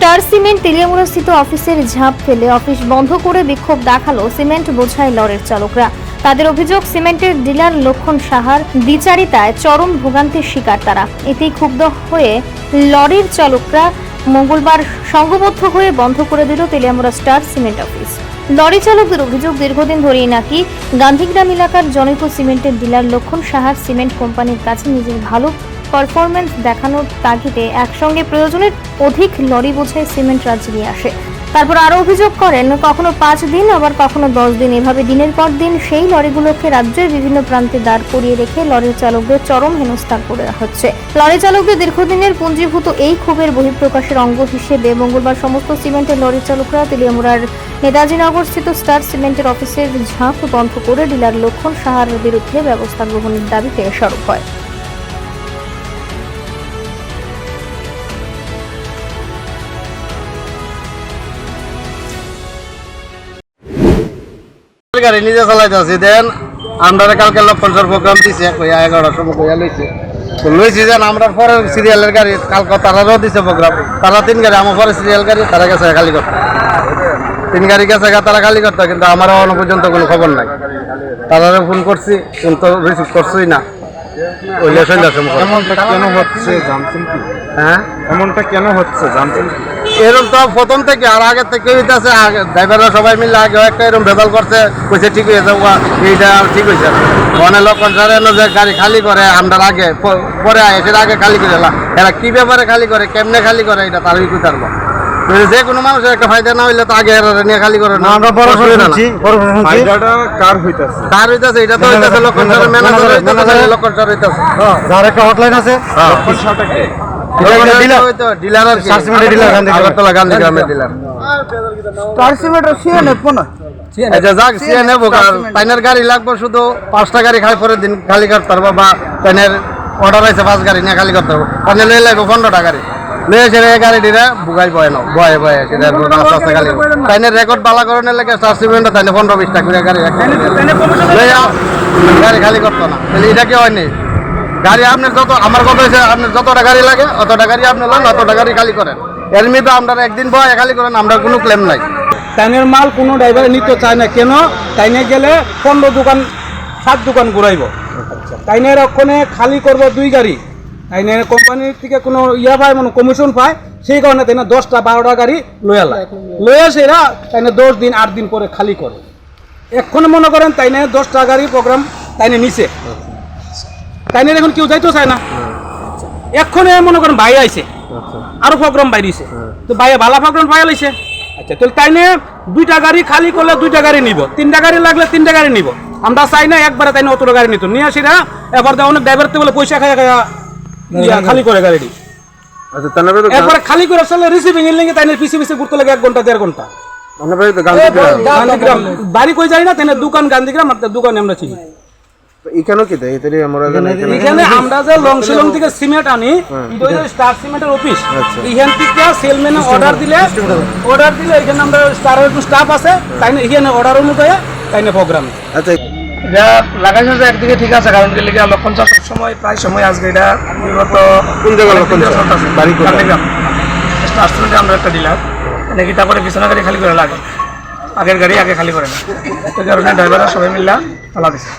Star cement তেলিয়ামুড়াস্থিত অফিসের ঝাঁপ ফেলে অফিস বন্ধ করে বিক্ষোভ দেখাল সিমেন্ট বোঝাই লরির চালকরা। তাদের অভিযোগ, সিমেন্টের ডিলার লক্ষণ সাহার দ্বিচারিতায় চরম ভোগান্তির শিকার তারা। এতেই ক্ষুব্ধ হয়ে লরির চালকরা মঙ্গলবার সংঘবদ্ধ হয়ে বন্ধ করে দিল Teliamura star cement office. Lorry চালকদের অভিযোগ, দীর্ঘদিন ধরেই নাকি গান্ধীগ্রাম এলাকার জনৈক সিমেন্টের ডিলার লক্ষণ সাহার সিমেন্ট কোম্পানির কাছে নিজের ভালো পারফরমেন্স দেখানোর তাগিদে একসঙ্গে প্রয়োজনের অধিক লরি বোঝাই সিমেন্ট রাজ্যে নিয়ে আসে। তারপর আরও অভিযোগ করেন, কখনো পাঁচ দিন, আবার কখনো দশ দিন। এভাবে দিনের পর দিন সেই লরিগুলোকে রাজ্যের বিভিন্ন প্রান্তে দাঁড় করিয়ে রেখে লরির চালকদের চরম হেনস্থা করে হচ্ছে। লরি চালকদের দীর্ঘদিনের পুঞ্জীভূত এই ক্ষোভের বহিঃপ্রকাশের অঙ্গ হিসেবে মঙ্গলবার সমস্ত সিমেন্টের লরি চালকরা তেলিয়ামুড়ার নেতাজি নগর স্থিত স্টার সিমেন্টের অফিসের ঝাঁপ বন্ধ করে ডিলার লক্ষণ সাহার বিরুদ্ধে ব্যবস্থা গ্রহণের দাবিতে সরব হয়। গাড়ি নিজে চালাইতেছি দেন আমরা কালকে লক্ষণ প্রোগ্রাম দিছে কইয়া এগারোটার সময় কইয়া লইছে। লইছি যেন আমরা পরে সিরিয়ালের গাড়ি কালকে তারারও দিছে প্রোগ্রাম তারা তিন গাড়ি আমার পরে সিরিয়াল গাড়ি তারা গেছে খালি করতে তিন গাড়ি গেছে তারা খালি করতে কিন্তু আমার এখনও পর্যন্ত কোনো খবর নাই। তারারে ফোন করছি কিন্তু রিসিভ করছই না। এমনটা কেন হচ্ছে জানছেন কি? হ্যাঁ? এমনটা কেন হচ্ছে জানছেন কি? এরকম তো প্রথম থেকে আর আগে থেকে হইতেছে আগে ড্রাইভাররা সবাই মিলে আগে একটা এরকম বেদাল করছে কইছে ঠিক হয়েছে এইটা ঠিক হয়েছে অনেক লোক কনসারে যে গাড়ি খালি করে আমরা আগে পরে এসে আগে খালি করে এরা কি ব্যাপারে খালি করে কেমনে খালি করে এটা তারই কই পারব। যে কোনো মানুষের একটা ফায়দা না হইলে তো আগে নিয়ে খালি করে না। আমরা বড় ফায়দাটা কার হইতাছে? হইতেছে এটা তো হইতেছে লক্ষণ স্যারের ম্যানেজার হইতেছে লক্ষণ স্যার হইতেছে। যার একটা হটলাইন আছে। লক্ষণসাটা কে? আচ্ছা গাড়ি লাগবে শুধু পাঁচটা গাড়ি খালি দিন খালি করতে পারব বা পাইনের অর্ডার আছে পাঁচ গাড়ি নিয়ে খালি করতে পারব পাইনে লয়ে লাগবে পনেরোটা গাড়ি। লয়ে এই গাড়িটিরা বুগাই বয় নাও বয়ে বয়ে সেটা আস্তে আস্তে গাড়ি। পাইনের রেকর্ড বালা করানোর লেগে স্টার সিমেন্টে তাইনে পনেরো বিশটা করে গাড়ি গাড়ি খালি করতো না। তাহলে এটা কি হয়নি গাড়ি আপনার যত, আমার কথা হয়েছে, আপনার যতটা গাড়ি লাগে, অতটা গাড়ি আপনি লন, অতটা গাড়ি খালি করেন। এর মধ্যে আপনারা একদিন বয় খালি করেন, আমরা কোনো ক্লেম নাই। টাইনের মাল কোনো ড্রাইভারে নিতে চায় না। কেন? টাইনে গেলে পনেরো দোকান, সাত দোকান ঘুরাইব। টাইনের ওখানে খালি করব দুই গাড়ি। টাইনের কোম্পানির থেকে কোনো ইয়া পায় মানে কমিশন পায়, সেই কারণে তাই না দশটা, বারোটা গাড়ি লয়া লাগে লয়া সেরা তাইনে দশ দিন, আট দিন পরে খালি করে। এখন মনে করেন তাইনে দশটা গাড়ি প্রোগ্রাম তাইনে তাইনের এখন কেউ যাইতেও চায় না। এক্ষণে মনে করেন ভাই আইছে আরও প্রোগ্রাম বাইরিছে তো ভাইয়া ভালো প্রোগ্রাম পাই লাইছে? আচ্ছা। তাহলে তাই নিয়ে দুইটা গাড়ি খালি করলে দুইটা গাড়ি নিব। তিনটা গাড়ি লাগলে তিনটা গাড়ি নিব। আমরা চাই না একবারে তাই না অতটা গাড়ি নিত। নিয়ে আসি না এবার তো অনেক ড্রাইভার বলে পয়সা খাই খালি করে গাড়ি আচ্ছা তো এরপরে খালি করে আসলে রিসিভিং এর লেগে তাই না পিছিয়ে পিছিয়ে ঘুরতে লাগে এক ঘণ্টা দেড় ঘণ্টা। তো বাড়ি কই যাই না তাই দোকান গান্ধীগ্রাম আর তার দোকানে আমরা চিনি। এখানেও কি দেয়? এটারই আমরা এখানে এখানে। আমরা যে লংশিলং থেকে সিমেন্ট আনি এটা হচ্ছে স্টার সিমেন্টের অফিস এখান থেকে সেলম্যানে অর্ডার দিলে অর্ডার দিলে এখানে আমরা স্টারের স্টাফ আছে তাই না? এখানে অর্ডার অনুযায়ী তাই না প্রোগ্রাম আচ্ছা। এটা লাগাইছে যে একদিকে ঠিক আছে কারণ কি লিখে লক্ষণ চাষ সময় প্রায় সময় আজকে এটা বিগত কোন জায়গায় লক্ষণ চাষ? বাড়ি কোথায়? স্টার্টমেন্টে আমরা একটা দিলাম নাকি তারপরে বিছানা গাড়ি খালি করে লাগে? আগের গাড়ি আগে খালি করে না। এই কারণে ড্রাইভাররা সবাই মিললা তালা দিছে